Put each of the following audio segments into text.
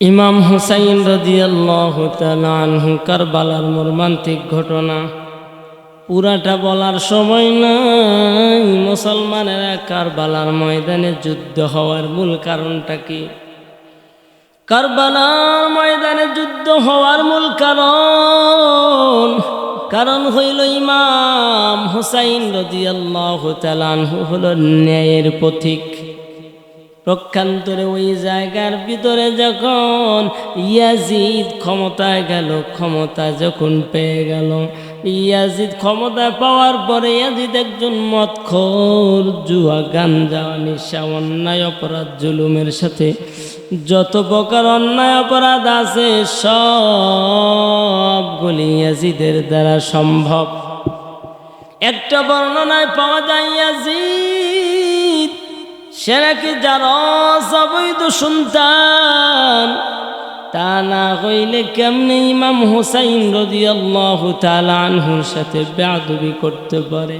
ইমাম হুসাইন রদিয়াল্লাহু তাআলা আনহু কারবালার মর্মান্তিক ঘটনা। পুরাটা বলার সময় নাই, মুসলমানেরা কারবালার ময়দানে যুদ্ধ হওয়ার মূল কারণটা কি? কারবালার ময়দানে যুদ্ধ হওয়ার মূল কারণ কারণ হইল ইমাম হুসাইন রদিয়াল্লাহু তাআলা আনহু হলো ন্যায়ের পথিক। পক্ষান্তরে ওই জায়গার ভিতরে যখন ইয়াজিদ ক্ষমতায় গেল, ক্ষমতা যখন পেয়ে গেল, ইয়াজিদ ক্ষমতা পাওয়ার পরে ইয়াজিদ একজন মদখোর, জুয়া, গাঞ্জা, নিশা, অন্যায় অপরাধ, জুলুমের সাথে যত প্রকার অন্যায় অপরাধ আছে, সবগুলি ইয়াজিদের দ্বারা সম্ভব। একটা বর্ণনায় পাওয়া যায়, ইয়াজিদ সে নাকি যার অবৈধ সন্তান তা না হইলে কেমনি ইমাম হুসাইন রদি আল্লাহ আনহুর সাথে বেয়াদবি করতে পারে?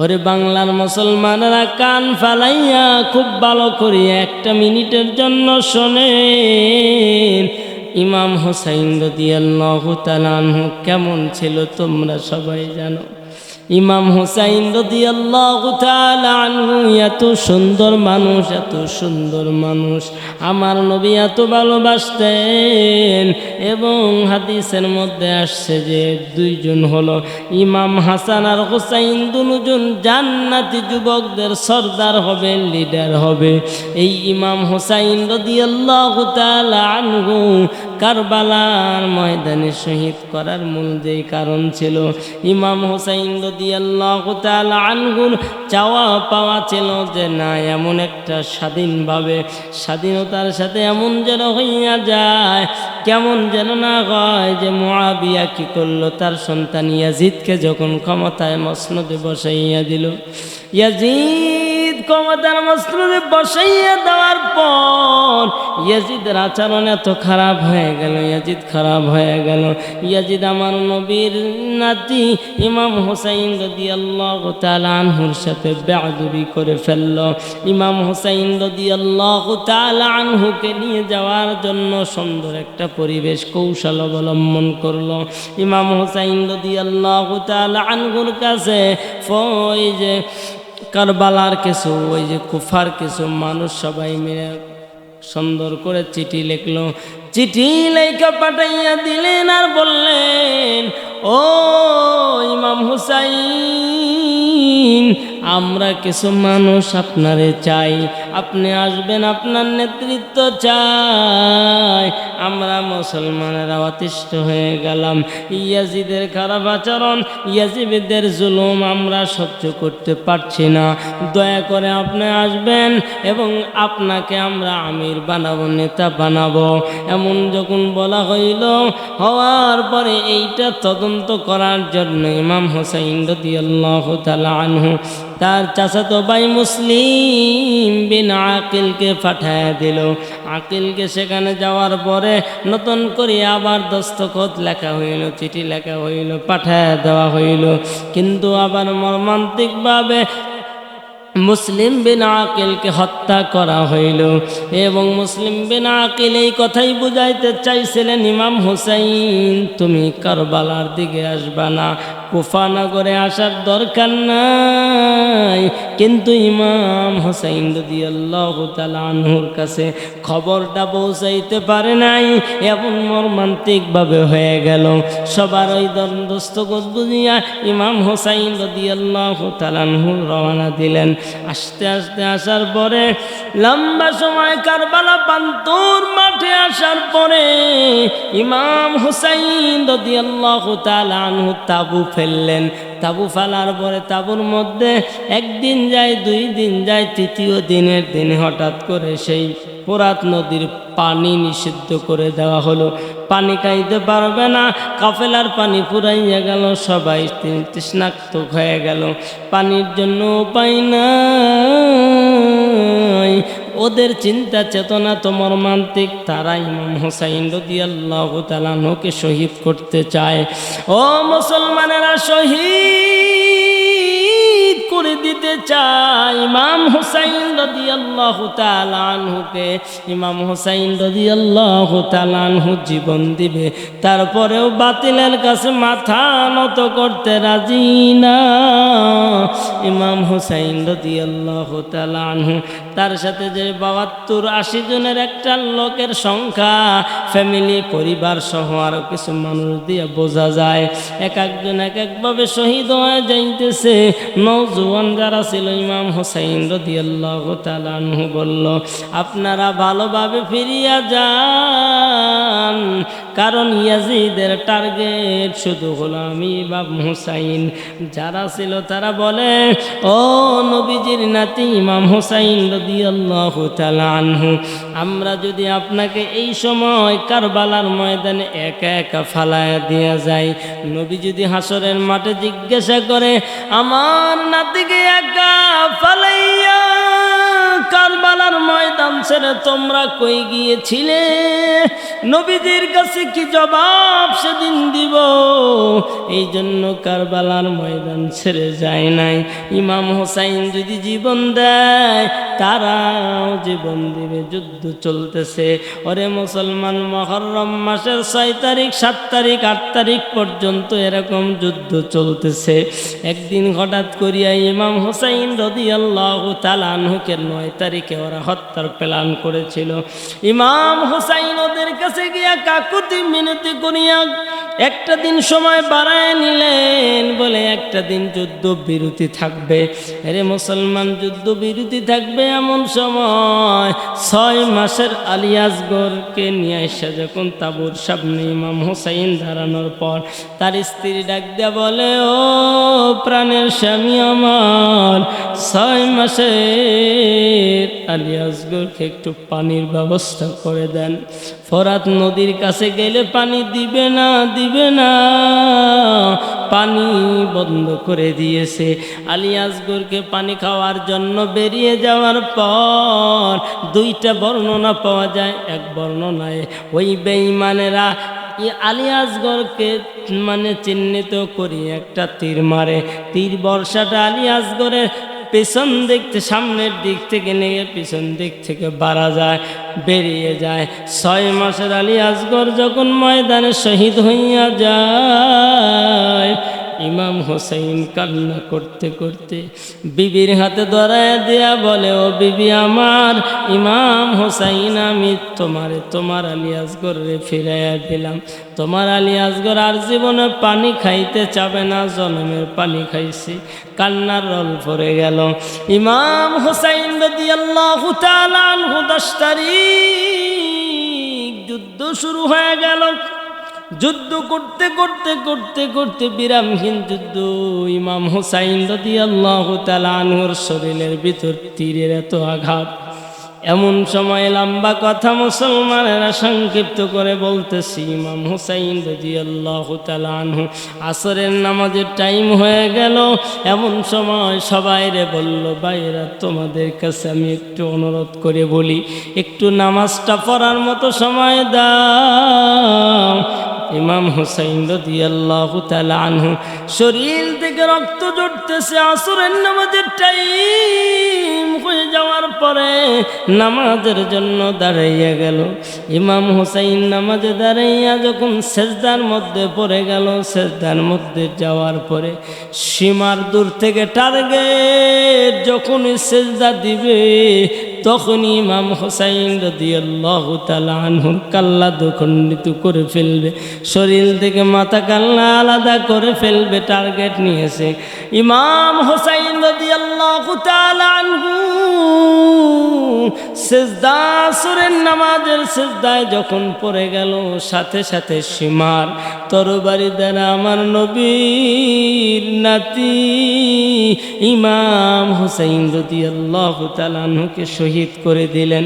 ওরে বাংলার মুসলমানেরা কান ফালাইয়া খুব ভালো করে একটা মিনিটের জন্য শোনে ইমাম হুসাইন রদি আল্লাহ আনহু কেমন ছিল তোমরা সবাই জানো। ইমাম হুসাইন আনহু, এত সুন্দর মানুষ, এত সুন্দর মানুষ। আমার নবী এত ভালোবাসতেন এবং হাদিসের মধ্যে আসছে যে দুইজন হলো ইমাম হাসান আর হুসাইন, দুজন জান্নাতি যুবকদের সর্দার হবে, লিডার হবে। এই ইমাম হুসাইন রদি আল্লাহ আনহু কারবালার ময়দানে শহীদ করার মূল যেই কারণ ছিল, ইমাম হুসাইন আল্লাহ আনগুর চাওয়া পাওয়া ছিল যে, না, এমন একটা স্বাধীনভাবে স্বাধীনতার সাথে এমন যেন হইয়া যায়, কেমন যেন না হয় যে মহাবিয়া কি করল, তার সন্তান ইয়াজিদকে যখন ক্ষমতায় মসনদে বসাইয়া দিল। ইয়াজিদ ক্ষমতার মসনদে বসাইয়া দেওয়ার পর ইয়াজিদের আচরণ এত খারাপ হয়ে গেল, ইয়াজিদ খারাপ হয়ে গেল। ইয়াজিদ আমার নবীর নাতি ইমাম হুসাইন রদি আল্লাহ আনহুর সাথে বেআবি করে ফেলল। ইমাম হুসাইন রদি আল্লাহ আনহুকে নিয়ে যাওয়ার জন্য সুন্দর একটা পরিবেশ, কৌশল অবলম্বন করল। ইমাম হুসাইন রদি আল্লাহ আনহুর কাছে ওই যে কারবালার কিছু, ওই যে কুফার কিছু মানুষ সবাই মিলে সুন্দর করে চিঠি লিখলো। চিঠি লেখা পাঠাইয়া দিলেন আর বললেন ও ইমাম হুসাইন আমরা কিছু মানুষ আপনারে চাই। আপনি আসবেন, আপনার নেতৃত্ব চাই। আমরা মুসলমানেরা অতিষ্ঠ হয়ে গেলাম। ইয়াজিদের খারাপ আচরণ ইয়াজিদের জুলুম আমরা সহ্য করতে পারছি না। দয়া করে আপনি আসবেন এবং আপনাকে আমরা আমির বানাবো, নেতা বানাবো। এমন যখন বলা হইল, হওয়ার পরে এইটা তদন্ত করার জন্য ইমাম হোসাইন রদি আল্লাহ আনহু তার চাচাতো ভাই মুসলিম বিন আকিলকে পাঠায় দিল। আকিলকে সেখানে যাওয়ার পরে নতুন করে আবার দস্তখত লেখা হইল, চিঠি লেখা হইল, পাঠায় দেওয়া হইল। কিন্তু আবার মর্মান্তিকভাবে মুসলিম বিন আকিলকে হত্যা করা হইল। এবং মুসলিম বিন আকিল এই কথাই বুঝাইতে চাইছিলেন, ইমাম হুসাইন, তুমি কারবালার দিকে আসবা না। কুফানগরে আসার দরকার নাই। কিন্তু ইমাম হোসাইন রদি আল্লাহ আনহুর কাছে খবরটা পৌঁছাইতে পারে নাই। এমন মর্মান্তিকভাবে হয়ে গেল। সবার ওই দন্দস্ত বুঝিয়া ইমাম হোসাইন রদি আল্লাহ আনহু রওনা দিলেন। আস্তে আস্তে আসার পরে, লম্বা সময় কারবালা পান্তর মাঠে আসার পরে ইমাম হুসাইন রদি আল্লাহ আনহু তাবু ফেললেন। তাবু ফেলার পরে তাবুর মধ্যে একদিন যায়, দুই দিন যায়, তৃতীয় দিনের দিন হঠাৎ করে সেই ফোরাত নদীর পানি নিষিদ্ধ করে দেওয়া হলো। পানি খাইতে পারবে না, কাফেলার পানি পুরাইয়া গেল, সবাই তৃষ্ণাক্ত হয়ে গেল। পানির জন্য উপায় নাই ওদের চিন্তা চেতনা তো মর্মান্তিক। তারা ইমাম হোসাইন রদি আল্লাহ তালানোকে শহীদ করতে চায়। ও মুসলমানেরা শহীদ করে দিতে চায়। ইমাম হুসাইন রদি আল্লাহ আনহুকে। ইমাম হুসাইন রদি আল্লাহ আনহু জীবন দিবে। তারপরেও বাতিলের কাছে মাথা নত করতে রাজি না। ইমাম হুসাইন রদি আল্লাহ আনহু তার সাথে যে বাহাত্তর আশি জনের একটা লোকের সংখ্যা ফ্যামিলি পরিবার সহ আরও কিছু মানুষ দিয়ে বোঝা যায়। এক একজন এক একভাবে শহীদ হয়ে যাইতেছে। নৌজওয়ান যারা ছিল, ইমাম হোসাইন রদি আল্লাহ তালানহু বলল, আপনারা ভালোভাবে ফিরিয়া যান, কারণ ইয়াজিদের টার্গেট শুধু হলো আমি ইমাম হুসাইন। যারা ছিল তারা বলে, ও নবীজির নাতি ইমাম হুসাইন আমরা যদি আপনাকে এই সময় কারবালার ময়দানে একা একা ফালায়া দিয়া যায় নবী যদি হাসরের মাঠে জিজ্ঞাসা করে, আমার নাতিকে একা ময়দান তোমরা কই গিয়েছিলে? নবীদের কাছে কি জবাব সেদিন দিব? এই জন্য কারবালার ময়দান ছেড়ে যায় নাই। ইমাম হোসাইন যদি জীবন দেয়, তারাও জীবন দিবে, যুদ্ধ চলতেছে। ওরে মুসলমান, মহরম মাসের ছয় তারিখ, সাত তারিখ, আট তারিখ পর্যন্ত এরকম যুদ্ধ চলতেছে। একদিন হঠাৎ করিয়া ইমাম হোসাইন রদি আল্লাহ তালানহুকে নয় তারিখে ওরা হত্যার প্ল্যান করেছিল। ইমাম হোসাইন ওদের কাছে গিয়া কাকুতি মিনতি করিয়া একটা দিন সময় বাড়ায় নিলেন, বলে একটা দিন যুদ্ধ বিরতি থাকবে। আরে মুসলমান, যুদ্ধ বিরতি থাকবে এমন সময় ছয় মাসের আলিয়াসগরকে নিয়ে এসে যখন তাবুর সামনে ইমাম হোসাইন দাঁড়ানোর পর তার স্ত্রী ডাক দেয়া বলে, ও প্রাণের স্বামী আমার, ছয় মাসের আলিয়াসগরকে একটু পানির ব্যবস্থা করে দেন। ফরাত নদীর কাছে গেলে পানি দিবে না দিবে না। পানি বন্ধ করে দিয়েছে। আলী আসগরকে পানি খাওয়ার জন্য বেরিয়ে যাওয়ার পর দুইটা বর্ণনা পাওয়া যায়। এক বর্ণনায়, ওই বেঈমানেরা আলী আসগরকে মানে চিহ্নিত করি একটা তীর মারে। তীর বর্ষাটা আলী আসগরের পেছন দিক থেকে, সামনের দিক থেকে নিয়ে পেছন দিক থেকে বাড়া যায়, বেরিয়ে যায়। ছয় মাসের আলী আসগর যখন ময়দানে শহীদ হইয়া যায় ইমাম হোসেন কান্না করতে করতে বিবির হাতে ধরায় দেয়া বলে, ও বিবি আমার, ইমাম হোসাইন আমি তোমারে, তোমার আলী আসগরে ফিরাইয়া দিলাম। তোমার আলী আসগর আর জীবনে পানি খাইতে চাবে না, জনমের পানি খাইছি, কান্নার রল ভরে গেল। ইমাম হোসাইন রদি আল্লাহ দশ তারিখ যুদ্ধ শুরু হয়ে গেল। যুদ্ধ করতে করতে করতে করতে বিরামহীন যুদ্ধ। ইমাম হুসাইন রদি আল্লাহ তালানহুর শরীরের ভিতর তীরের এত আঘাত। এমন সময় লম্বা কথা মুসলমানেরা সংক্ষিপ্ত করে বলতেছি, ইমাম হুসাইন রদি আল্লাহ তালানহু আসরের নামাজের টাইম হয়ে গেল। এমন সময় সবাই রে বলল বাইরা তোমাদের কাছে আমি একটু অনুরোধ করে বলি, একটু নামাজটা পড়ার মতো সময় দাও। ইমাম হুসাইন রদি আল্লাহ আনহু, শরীর থেকে রক্ত জড়তেছে, আসরের নামাজের টাইম হয়ে যাওয়ার পরে নামাজের জন্য দাঁড়াইয়া গেল। ইমাম হুসাইন নামাজে দাঁড়াইয়া যখন সেজদার মধ্যে পড়ে গেল, সেজদার মধ্যে যাওয়ার পরে সীমার দূর থেকে টার্গেট যখনই সেজদা দিবে তখনই ইমাম হোসাইন রদি আল্লাহ আনহুর কাল্লা দুখণ্ডিত করে ফেলবে। শরীর থেকে মাথা কাল্লা আলাদা করে ফেলবে, টার্গেট নিয়েছে। ইমাম হোসাইন রদি আল্লাহ আনহু সেজদা সুরের নামাজের সেজদায় যখন পড়ে গেল, সাথে সাথে সীমার তরবারি দ্বারা আমার নবীর নাতি ইমাম হুসাইন রদি শহীদ করে দিলেন।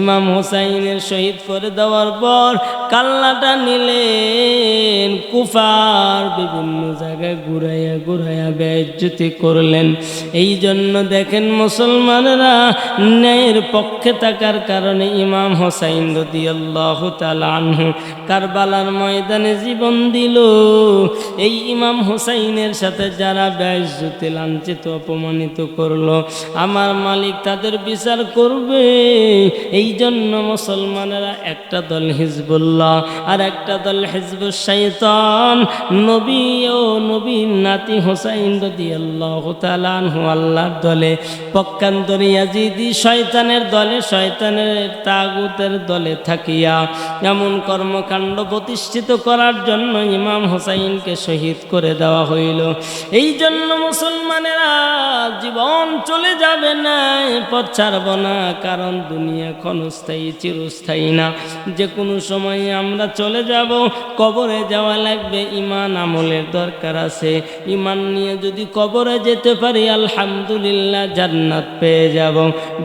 ইমাম হুসাইনের শহীদ করে দেওয়ার পর কাল্লাটা নিলেন, কুফার বিভিন্ন জায়গায় ঘুরাইয়া ঘুরাইয়া বেজ্জতি করলেন। এই জন্য দেখেন মুসলমানরা ন্যায়ের পক্ষে থাকার কারণে ইমাম হোসাইন রদি আল্লাহ আনহু কারবালার ময়দানে জীবন দিল। এই ইমাম হোসাইনের সাথে যারা বেজ্জতি লাঞ্ছিত, অপমানিত করল, আমার মালিক তাদের বিচার করবে। এই জন্য মুসলমানেরা একটা দল হিজবুল্লাহ আর একটা দল হিজবুল শাইতান। নবী ও নবীর নাতি হোসাইন রদি আল্লাহ তালানহু আল্লাহর দলে পক্ষান্তরে ইয়াজিদি শয়তানের দলে শয়তানের তাগুতের দলে থাকিয়া, এমন কর্মকাণ্ড প্রতিষ্ঠিত করার জন্য ইমাম হোসাইনকে শহীদ করে দেওয়া হইল। এই জন্য মুসলমানেরা জীবন চলে যাবে না পথ ছাড়ব না, কারণ দুনিয়া ক্ষণস্থায়ী, চিরস্থায়ী না। যে কোনো সময় আমরা চলে যাব, কবরে যাওয়া লাগবে, ইমান আমলের দরকার আছে। ইমান নিয়ে যদি কবরে যেতে পারি, আলহামদুলিল্লাহ জান্নাত পেয়ে যাব।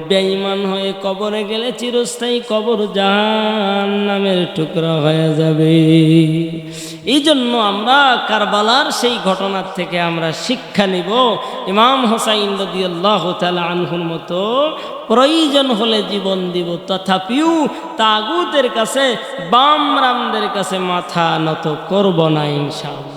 বেঈমান হয়ে কবরে গেলে চিরস্থায়ী কবর জাহান নামের টুকরা হয়ে যাবে। এই জন্য আমরা কারবালার সেই ঘটনার থেকে আমরা শিক্ষা নিব। ইমাম হোসাইন রদি আল্লাহ আনহুর মতো প্রয়োজন হলে জীবন দিব, তথাপিও তাগুতের কাছে, বামরামদের কাছে মাথা নত করব না ইনশাআল্লাহ।